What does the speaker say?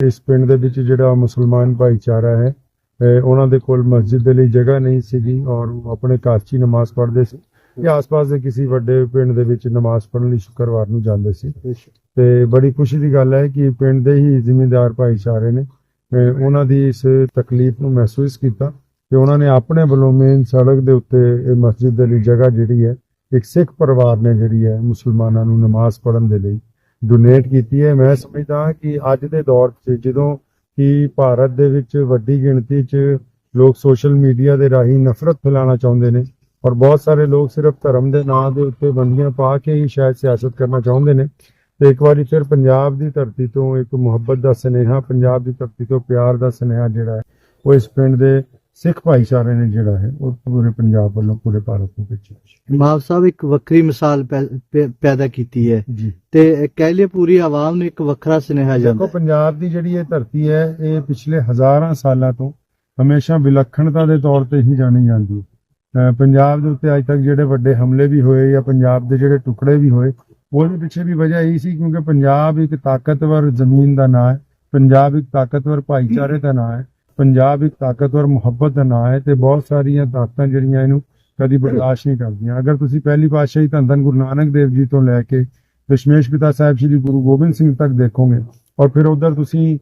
ਇਸ ਪਿੰਡ ਦੇ ਵਿੱਚ ਜਿਹੜਾ ਮੁਸਲਮਾਨ ਭਾਈਚਾਰਾ ਹੈ ਉਹਨਾਂ ਦੇ ਕੋਲ ਮਸਜਿਦ ਦੇ ਲਈ ਜਗ੍ਹਾ ਨਹੀਂ ਸੀਗੀ ਔਰ ਉਹ ਆਪਣੇ ਘਰ 'ਚ ਹੀ ਨਮਾਜ਼ ਪੜ੍ਹਦੇ ਸੀ ਜਾਂ ਆਸ-ਪਾਸ ਦੇ ਕਿਸੇ ਵੱਡੇ ਪਿੰਡ ਦੇ ਵਿੱਚ ਨਮਾਜ਼ ਪੜ੍ਹਨ ਲਈ ਸ਼ੁੱਕਰਵਾਰ ਨੂੰ ਜਾਂਦੇ ਸੀ। ਤੇ ਬੜੀ ਖੁਸ਼ੀ ਦੀ ਗੱਲ ਹੈ ਕਿ ਪਿੰਡ ਦੇ ਹੀ ਜ਼ਿਮੀਂਦਾਰ ਭਾਈਚਾਰੇ ਨੇ ਉਹਨਾਂ ਦੀ ਇਸ ਤਕਲੀਫ ਨੂੰ ਮਹਿਸੂਸ ਕੀਤਾ ਤੇ ਉਹਨਾਂ ਨੇ ਆਪਣੇ ਵੱਲੋਂ ਮੇਨ ਸੜਕ ਦੇ ਉੱਤੇ ਇਹ ਮਸਜਿਦ ਦੇ ਲਈ ਜਗ੍ਹਾ ਜਿਹੜੀ ਹੈ ਇੱਕ ਸਿੱਖ ਪਰਿਵਾਰ ਨੇ ਜਿਹੜੀ ਹੈ ਮੁਸਲਮਾਨਾਂ ਨੂੰ ਨਮਾਜ਼ ਪੜ੍ਹਨ ਦੇ ਲਈ ਡੋਨੇਟ ਕੀਤੀ ਹੈ। ਮੈਂ ਸਮਝਦਾ ਕਿ ਅੱਜ ਦੇ ਦੌਰ 'ਚ ਜਦੋਂ ਕਿ ਭਾਰਤ ਦੇ ਵਿੱਚ ਵੱਡੀ ਗਿਣਤੀ 'ਚ ਲੋਕ ਸੋਸ਼ਲ ਮੀਡੀਆ ਦੇ ਰਾਹੀਂ ਨਫ਼ਰਤ ਫੈਲਾਉਣਾ ਚਾਹੁੰਦੇ ਨੇ ਔਰ ਬਹੁਤ ਸਾਰੇ ਲੋਕ ਸਿਰਫ ਧਰਮ ਦੇ ਨਾਂ ਦੇ ਉੱਤੇ ਬੰਦੀਆਂ ਪਾ ਕੇ ਹੀ ਸ਼ਾਇਦ ਸਿਆਸਤ ਕਰਨਾ ਚਾਹੁੰਦੇ ਨੇ। ਤੇ ਇੱਕ ਵਾਰੀ ਫਿਰ ਪੰਜਾਬ ਦੀ ਧਰਤੀ ਤੋਂ ਇੱਕ ਮੁਹੱਬਤ ਦਾ ਸੁਨੇਹਾ, ਪੰਜਾਬ ਦੀ ਧਰਤੀ ਤੋਂ ਪਿਆਰ ਦਾ ਸੁਨੇਹਾ ਜਿਹੜਾ ਹੈ, ਉਹ ਇਸ ਪਿੰਡ ਦੇ ਸਿੱਖ ਭਾਈਚਾਰੇ ਨੇ ਜਿਹੜਾ ਹੈ ਉਹ ਪੂਰੇ ਪੰਜਾਬ ਵੱਲੋਂ ਪੂਰੇ ਭਾਰਤ ਨੂੰ ਭੇਜਿਆ ਮਾਬ ਸਾਹਿਬ ਇੱਕ ਵੱਖਰੀ ਮਿਸਾਲ ਪੈਦਾ ਕੀਤੀ ਹੈ। ਤੇ ਕਹਿ ਲਿਏ ਪੂਰੀ ਆਵਾਮ ਨੂੰ ਇੱਕ ਵੱਖਰਾ ਸੁਨੇਹਾ ਜਾਂਦਾ ਦੇਖੋ। ਪੰਜਾਬ ਦੀ ਜਿਹੜੀ ਇਹ ਧਰਤੀ ਹੈ ਇਹ ਪਿਛਲੇ ਹਜ਼ਾਰਾਂ ਸਾਲਾਂ ਤੋਂ ਹਮੇਸ਼ਾ ਵਿਲੱਖਣਤਾ ਦੇ ਤੌਰ ਤੇ ਹੀ ਜਾਣੀ ਜਾਂਦੀ ਹੈ। ਪੰਜਾਬ ਦੇ ਉੱਤੇ ਅੱਜ ਤੱਕ ਜਿਹੜੇ ਵੱਡੇ ਹਮਲੇ ਵੀ ਹੋਏ ਜਾਂ ਪੰਜਾਬ ਦੇ ਜਿਹੜੇ ਟੁਕੜੇ ਵੀ ਹੋਏ ਉਹਦੇ ਪਿੱਛੇ ਵੀ ਵਜ੍ਹਾ ਇਹੀ ਸੀ ਕਿਉਂਕਿ ਪੰਜਾਬ ਇੱਕ ਤਾਕਤਵਰ ਜ਼ਮੀਨ ਦਾ ਨਾਂ ਹੈ ਪੰਜਾਬ ਇੱਕ ਤਾਕਤਵਰ ਭਾਈਚਾਰੇ ਦਾ ਨਾਂ ਹੈ। ਪੰਜਾਬ ਇੱਕ ਤਾਕਤਵਰ ਮੁਹੱਬਤ ਦਾ ਨਾਂ ਹੈ ਤੇ ਬਹੁਤ ਸਾਰੀਆਂ ਤਾਕਤਾਂ ਜਿਹੜੀਆਂ ਇਹਨੂੰ ਕਦੀ ਬਰਦਾਸ਼ਤ ਨਹੀਂ ਕਰਦੀਆਂ। ਅਗਰ ਤੁਸੀਂ ਪਹਿਲੀ ਪਾਤਸ਼ਾਹੀ ਧੰਨ ਧੰਨ ਗੁਰੂ ਨਾਨਕ ਦੇਵ ਜੀ ਤੋਂ ਲੈ ਕੇ ਦਸ਼ਮੇਸ਼ ਪਿਤਾ ਸਾਹਿਬ ਸ੍ਰੀ ਗੁਰੂ ਗੋਬਿੰਦ ਸਿੰਘ ਤੱਕ ਦੇਖੋਗੇ ਔਰ ਫਿਰ ਉਧਰ ਤੁਸੀਂ